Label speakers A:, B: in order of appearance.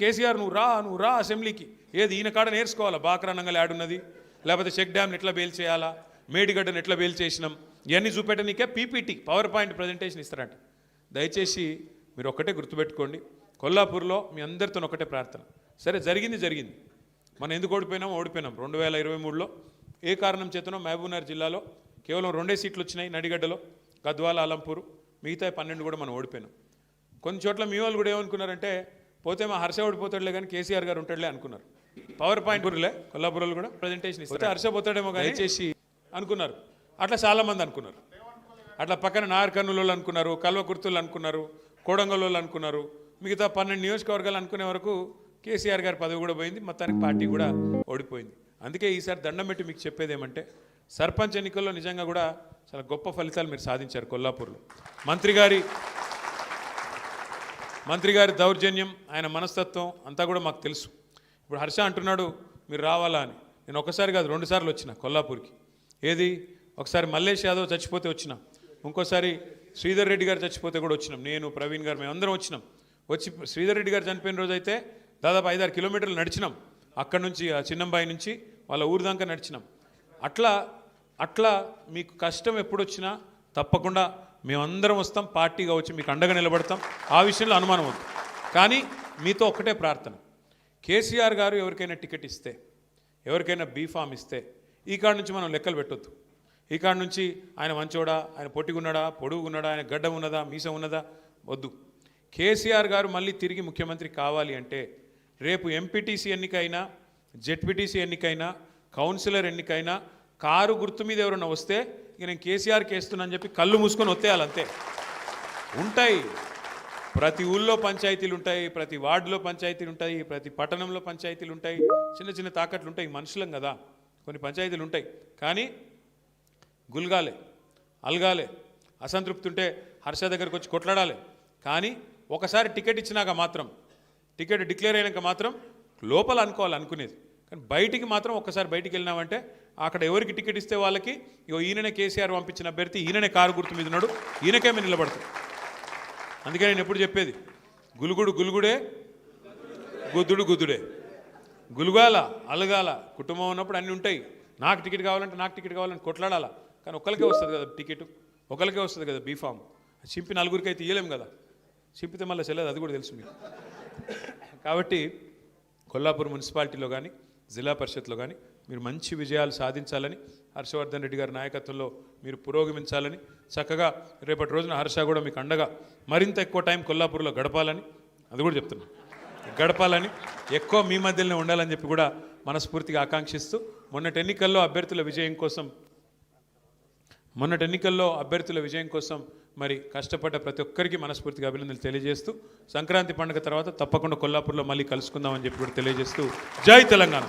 A: కేసీఆర్ నువ్వు రా నువ్వు రా అసెంబ్లీకి. ఏది? ఈయన కాడ నేర్చుకోవాలా? బాక్రానంగల్ యాడున్నది లేకపోతే చెక్ డ్యామ్ని ఎట్లా బేల్ చేయాలా? మేడిగడ్డను ఎట్లా బేల్ చేసినాం? ఇవన్నీ చూపెట్టనీకే పీపీటీ పవర్ పాయింట్ ప్రజెంటేషన్ ఇస్తారంట. దయచేసి మీరు ఒక్కటే గుర్తుపెట్టుకోండి. కొల్లాపూర్లో మీ అందరితో ఒకటే ప్రార్థన. సరే జరిగింది జరిగింది. మనం ఎందుకు ఓడిపోయినాం? ఓడిపోయినాం. రెండు వేల ఇరవై మూడులో ఏ కారణం చేతనో మహబూబ్నగర్ జిల్లాలో కేవలం రెండే సీట్లు వచ్చినాయి నడిగడ్డలో గద్వాల అలంపూరు మిగతా పన్నెండు కూడా మనం ఓడిపోయినాం. కొన్ని చోట్ల మీ వాళ్ళు కూడా ఏమనుకున్నారంటే పోతే మా హర్ష ఓడిపోతాడులే కానీ కేసీఆర్ గారు ఉంటాడులే అనుకున్నారు. పవర్ పాయింట్ గురులే కొల్లాపురంలో కూడా? ప్రజెంటేషన్ ఇస్తే హర్ష పోతాడేమో కానీ చేసి అనుకున్నారు. అట్లా చాలా మంది అనుకున్నారు. అట్లా పక్కన నాగర్ కర్నూలు వాళ్ళు అనుకున్నారు కల్వకుర్తులు అనుకున్నారు కోడంగల్ వాళ్ళు అనుకున్నారు మిగతా పన్నెండు నియోజకవర్గాలు అనుకునే వరకు కేసీఆర్ గారి పదవి కూడా పోయింది మొత్తానికి పార్టీ కూడా ఓడిపోయింది. అందుకే ఈసారి దండం పెట్టి మీకు చెప్పేది ఏమంటే సర్పంచ్ ఎన్నికల్లో నిజంగా కూడా చాలా గొప్ప ఫలితాలు మీరు సాధించారు కొల్లాపూర్లో. మంత్రి గారి మంత్రి గారి దౌర్జన్యం ఆయన మనస్తత్వం అంతా కూడా మాకు తెలుసు. ఇప్పుడు హర్ష అంటున్నాడు మీరు రావాలా అని. నేను ఒకసారి కాదు రెండు సార్లు వచ్చిన కొల్లాపూర్కి. ఏది? ఒకసారి మల్లేష్ యాదవ్ చచ్చిపోతే వచ్చిన. ఇంకోసారి శ్రీధర్ రెడ్డి గారు చచ్చిపోతే కూడా వచ్చినాం. నేను ప్రవీణ్ గారు మేము అందరం వచ్చినాం. వచ్చి శ్రీధర్ రెడ్డి గారు చనిపోయిన రోజు అయితే దాదాపు ఐదారు కిలోమీటర్లు నడిచినాం. అక్కడ నుంచి ఆ చిన్నంబాయి నుంచి వాళ్ళ ఊరు దాకా నడిచినాం. అట్లా అట్లా మీకు కష్టం ఎప్పుడొచ్చినా తప్పకుండా మేమందరం వస్తాం పార్టీగా వచ్చి మీకు అండగా నిలబడతాం. ఆ విషయంలో అనుమానం వద్దు కానీ మీతో ఒక్కటే ప్రార్థన. కేసీఆర్ గారు ఎవరికైనా టికెట్ ఇస్తే ఎవరికైనా బీఫామ్ ఇస్తే ఈ కాడ నుంచి మనం లెక్కలు పెట్టొద్దు. ఈ కాడ నుంచి ఆయన మంచోడా ఆయన పొట్టిగున్నాడా పొడుగున్నాడా ఆయన గడ్డ ఉన్నదా మీసం ఉన్నదా? వద్దు. కేసీఆర్ గారు మళ్ళీ తిరిగి ముఖ్యమంత్రి కావాలి అంటే రేపు ఎంపీటీసీ ఎన్నికైనా జెడ్పీటీసీ ఎన్నికైనా కౌన్సిలర్ ఎన్నికైనా కారు గుర్తు మీద ఎవరైనా వస్తే ఇక నేను కేసీఆర్కి వేస్తున్నా అని చెప్పి కళ్ళు మూసుకొని వత్తేయాలి అంతే. ఉంటాయి. ప్రతి ఊళ్ళో పంచాయతీలు ఉంటాయి ప్రతి వార్డులో పంచాయతీలు ఉంటాయి ప్రతి పట్టణంలో పంచాయతీలు ఉంటాయి చిన్న చిన్న తాకట్లు ఉంటాయి మనుషులం కదా. కొన్ని పంచాయతీలు ఉంటాయి. కానీ గుల్గాలే అల్గాలే అసంతృప్తి ఉంటే హర్ష దగ్గరకు వచ్చి కొట్లాడాలి. కానీ ఒకసారి టికెట్ ఇచ్చినాక మాత్రం టికెట్ డిక్లేర్ అయినాక మాత్రం లోపల అనుకోవాలి అనుకునేది. కానీ బయటికి మాత్రం ఒక్కసారి బయటికి వెళ్ళినామంటే అక్కడ ఎవరికి టికెట్ ఇస్తే వాళ్ళకి? ఇగో ఈయననే కేసీఆర్ పంపించిన అభ్యర్థి ఈయననే కారు గుర్తు మీద ఉన్నాడు ఈయనకే నిలబడతాడు అందుకే నేను ఎప్పుడు చెప్పేది గులుగుడు గులుగుడే గుద్దుడు గుద్దుడే. గులుగాల అలగాల కుటుంబం ఉన్నప్పుడు అన్నీ ఉంటాయి. నాకు టికెట్ కావాలంటే నాకు టికెట్ కావాలంటే కొట్లాడాలా? కానీ ఒకరికే వస్తుంది కదా టికెట్ ఒకరికే వస్తుంది కదా బీఫామ్ చింపి నలుగురికి అయితే ఇయ్యలేము కదా. చింపితే మళ్ళీ చెల్లదు అది కూడా తెలుసు మీకు. కాబట్టి కొల్లాపూర్ మున్సిపాలిటీలో కానీ జిల్లా పరిషత్లో కానీ మీరు మంచి విజయాలు సాధించాలని హర్షవర్ధన్ రెడ్డి గారి నాయకత్వంలో మీరు పురోగమించాలని చక్కగా రేపటి రోజున హర్ష కూడా మీకు అండగా మరింత ఎక్కువ టైం కొల్లాపూర్లో గడపాలని అది కూడా చెప్తున్నాను గడపాలని ఎక్కువ మీ మధ్యలోనే ఉండాలని చెప్పి కూడా మనస్ఫూర్తిగా ఆకాంక్షిస్తూ మొన్నటి ఎన్నికల్లో అభ్యర్థుల విజయం కోసం మొన్నటి ఎన్నికల్లో అభ్యర్థుల విజయం కోసం మరి కష్టపడ్డ ప్రతి ఒక్కరికి మనస్ఫూర్తిగా అభినందనలు తెలియజేస్తూ సంక్రాంతి పండుగ తర్వాత తప్పకుండా కొల్లాపూర్లో మళ్ళీ కలుసుకుందామని చెప్పి కూడా తెలియజేస్తూ జై తెలంగాణ.